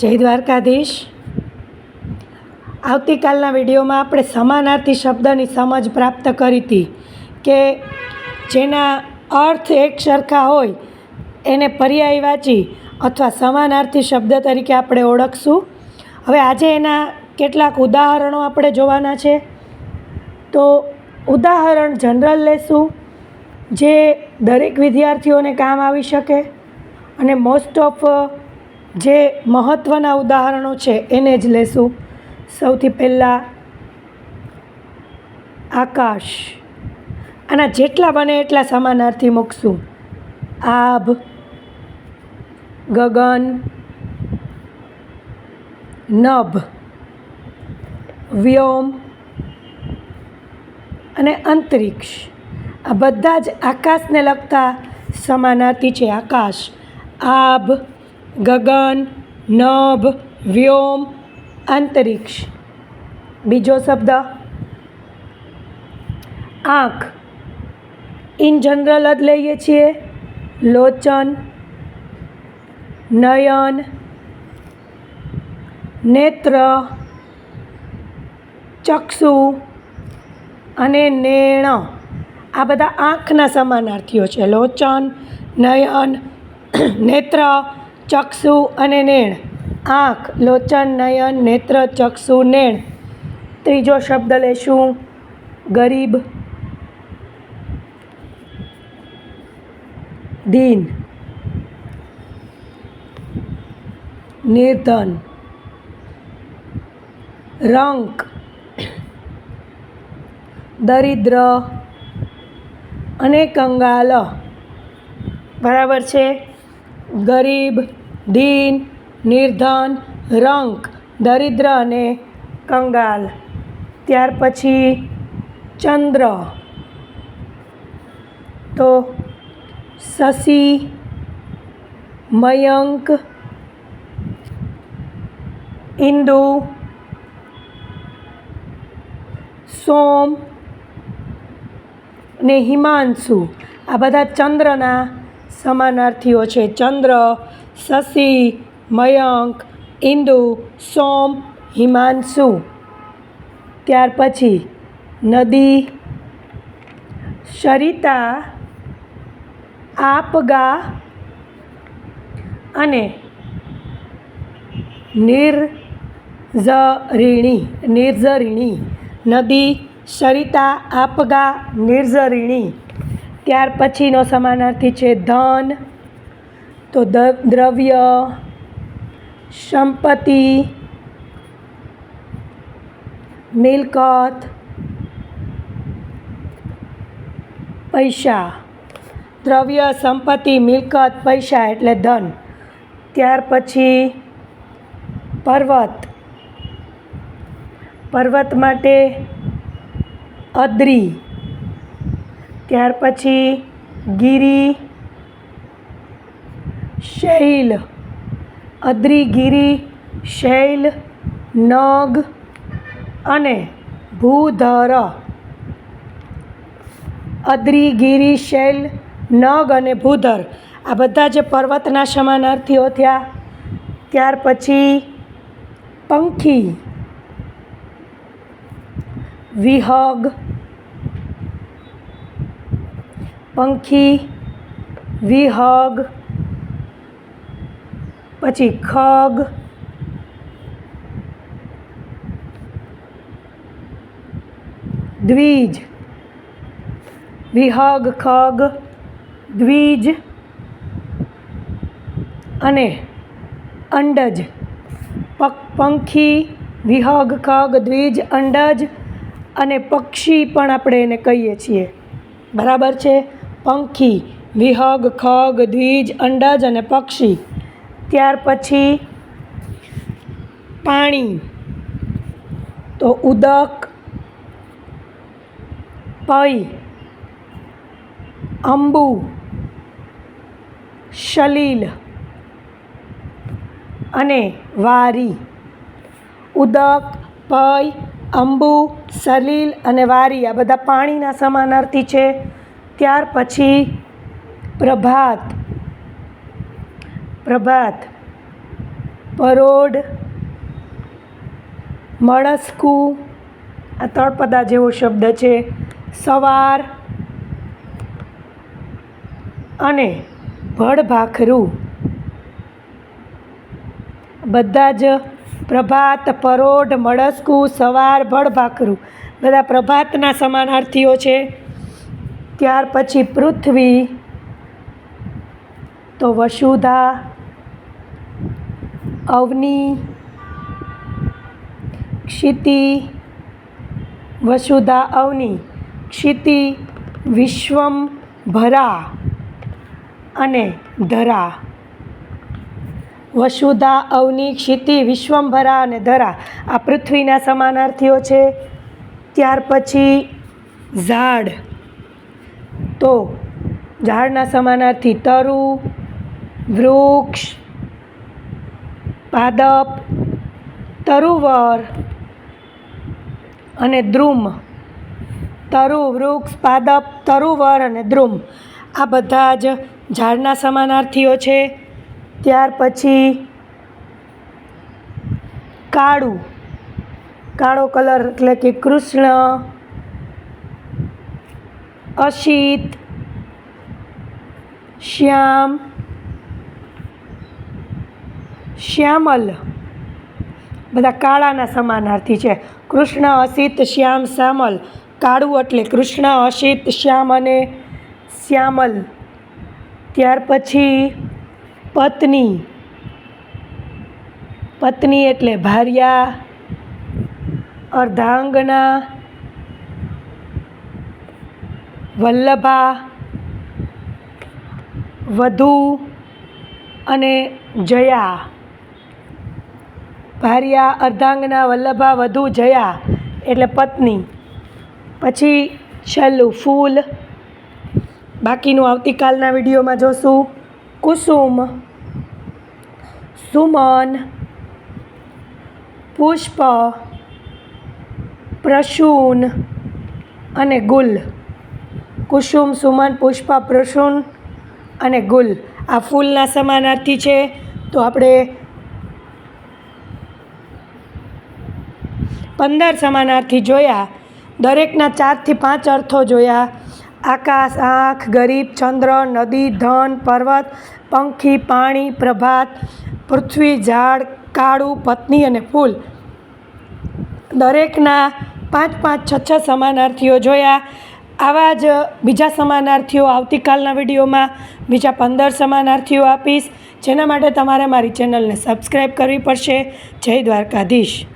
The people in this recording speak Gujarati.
જય દ્વારકાધીશ. આવતીકાલના વિડીયોમાં આપણે સમાનાર્થી શબ્દની સમજ પ્રાપ્ત કરી હતી કે જેના અર્થ એક સરખા હોય એને પર્યાય વાંચી અથવા સમાનાર્થી શબ્દ તરીકે આપણે ઓળખશું. હવે આજે એના કેટલાક ઉદાહરણો આપણે જોવાના છે. તો ઉદાહરણ જનરલ લેશું, જે દરેક વિદ્યાર્થીઓને કામ આવી શકે અને મોસ્ટ ઓફ જે મહત્ત્વના ઉદાહરણો છે, એને જ લેશું. સૌથી પહેલાં આકાશ. આના જેટલા બને એટલા સમાનાર્થી મૂકશું. આભ, ગગન, નભ, વ્યોમ અને અંતરિક્ષ. આ બધા જ આકાશને લગતા સમાનાર્થી છે. આકાશ, આભ ગગન, નભ, વ્યોમ, અંતરિક્ષ. બીજો શબ્દ? આંખ. ઇન જનરલ જ લઈએ છીએ. લોચન, નયન, નેત્ર, ચક્ષુ અને નેણ. આ બધા આંખના સમાનાર્થીઓ છે. લોચન, નયન, નેત્ર ચક્ષુ અને નેણ. આંખ, લોચન, નયન, નેત્ર, ચક્ષુ, નેણ. ત્રીજો શબ્દ લેશું. ગરીબ. દીન. નિર્ધન. રંક. દરિદ્ર. અને કંગાલ. બરાબર છે? ગરીબ. દીન, નિર્ધન, રંક, દરિદ્ર અને કંગાલ. ત્યાર પછી ચંદ્ર. તો શશી, મયંક, ઇન્દુ, સોમ ને હિમાંશુ. આ બધા ચંદ્રના સમાનાર્થીઓ છે. ચંદ્ર શશી મયંક ઇન્દુ સોમ હિમાંશુ ત્યાર પછી નદી. સરિતા આપગા અને નિર્ઝરિણી નિર્ઝરિણી નદી સરિતા આપગા નિર્ઝરિણી ત્યાર પછીનો સમાનાર્થી છે ધન. તો દ્રવ્ય, સંપત્તિ, મિલકત, પૈસા. દ્રવ્ય, સંપત્તિ, મિલકત, પૈસા એટલે ધન. ત્યાર પછી પર્વત. પર્વત માટે અદ્રી. ત્યાર પછી ગિરી. શૈલ, અદ્રિગીરી, શૈલ, નગ અને ભૂધર. અદ્રિગીરી, શૈલ, નગ અને ભૂધર. આ બધા જે પર્વતના સમાનાર્થીઓ થયા, ત્યાર પછી પંખી, વિહગ પંખી, વિહગ પછી ખગ. દ્વિજ. વિહગ, ખગ, દ્વિજ. અને અંડજ. પંખી, વિહગ, ખગ, દ્વિજ, અંડજ અને પક્ષી પણ આપણે એને કહીએ છીએ. બરાબર છે? પંખી, વિહગ, ખગ, દ્વિજ, અંડજ અને પક્ષી. ત્યાર પછી પાણી. તો ઉદક પૈ અંબુ સલીલ અને વારી. ઉદક, પઈ, અંબુ સલીલ અને વારી આ બધા પાણીના સમાનાર્થી છે. ત્યાર પછી પ્રભાત. પ્રભાત, પરોઢ મળસ્કું આ તળપદા જેવો શબ્દ છે, સવાર અને ભડભાખરું બધા જ પ્રભાત, પરોઢ મળસ્કું સવાર ભડભાખરું બધા પ્રભાતના સમાનાર્થીઓ છે. ત્યાર પછી પૃથ્વી, તો વસુધા અવની, ક્ષિતિ, વસુધા અવની, ક્ષિતિ, વિશ્વમ ભરા અને ધરા. વસુધા અવની, ક્ષિતિ વિશ્વંભરા અને ધરા આ પૃથ્વીના સમાનાર્થીઓ છે. ત્યાર પછી ઝાડ. તો ઝાડના સમાનાર્થી તરુ, વૃક્ષ પાદપ તરુવર અને દ્રુમ. તરુ, વૃક્ષ પાદપ તરુવર અને દ્રુમ. આ બધા જ ઝાડના સમાનાર્થીઓ છે. ત્યાર પછી કાળું. કાળો કલર એટલે કે કૃષ્ણ, અશિત, શ્યામ શ્યામલ. બધા કાળાના સમાનાર્થી છે. કૃષ્ણ, અસિત, શ્યામ શ્યામલ કાળું એટલે કૃષ્ણ, અસિત, શ્યામ અને શ્યામલ. ત્યાર પછી પત્ની. પત્ની એટલે ભાર્યા, અર્ધાંગના, વલ્લભા, વધુ અને જયા. ભાર્યા, અર્ધાંગના વલ્લભા, વધુ જયા એટલે પત્ની. પછી છેલ્લું, ફૂલ. બાકીનું આવતીકાલના વિડીયોમાં જોશું. કુસુમ, સુમન, પુષ્પ, પ્રસૂન અને ગુલ. કુસુમ, સુમન, પુષ્પ, પ્રસૂન અને ગુલ. આ ફૂલના સમાનાર્થી છે. તો આપણે પંદર સમાનાર્થી જોયા, દરેકના ચારથી પાંચ અર્થો જોયા. આકાશ, આંખ, ગરીબ, ચંદ્ર, નદી, ધન, પર્વત, પંખી, પાણી, પ્રભાત, પૃથ્વી, ઝાડ, કાળું, પત્ની અને ફૂલ. દરેકના પાંચ પાંચ છ છ સમાનાર્થીઓ જોયા. આવા જ બીજા સમાનાર્થીઓ આવતીકાલના વિડીયોમાં બીજા પંદર સમાનાર્થીઓ આપીશ. જેના માટે તમારે મારી ચેનલને સબસ્ક્રાઈબ કરવી પડશે. જય દ્વારકાધીશ.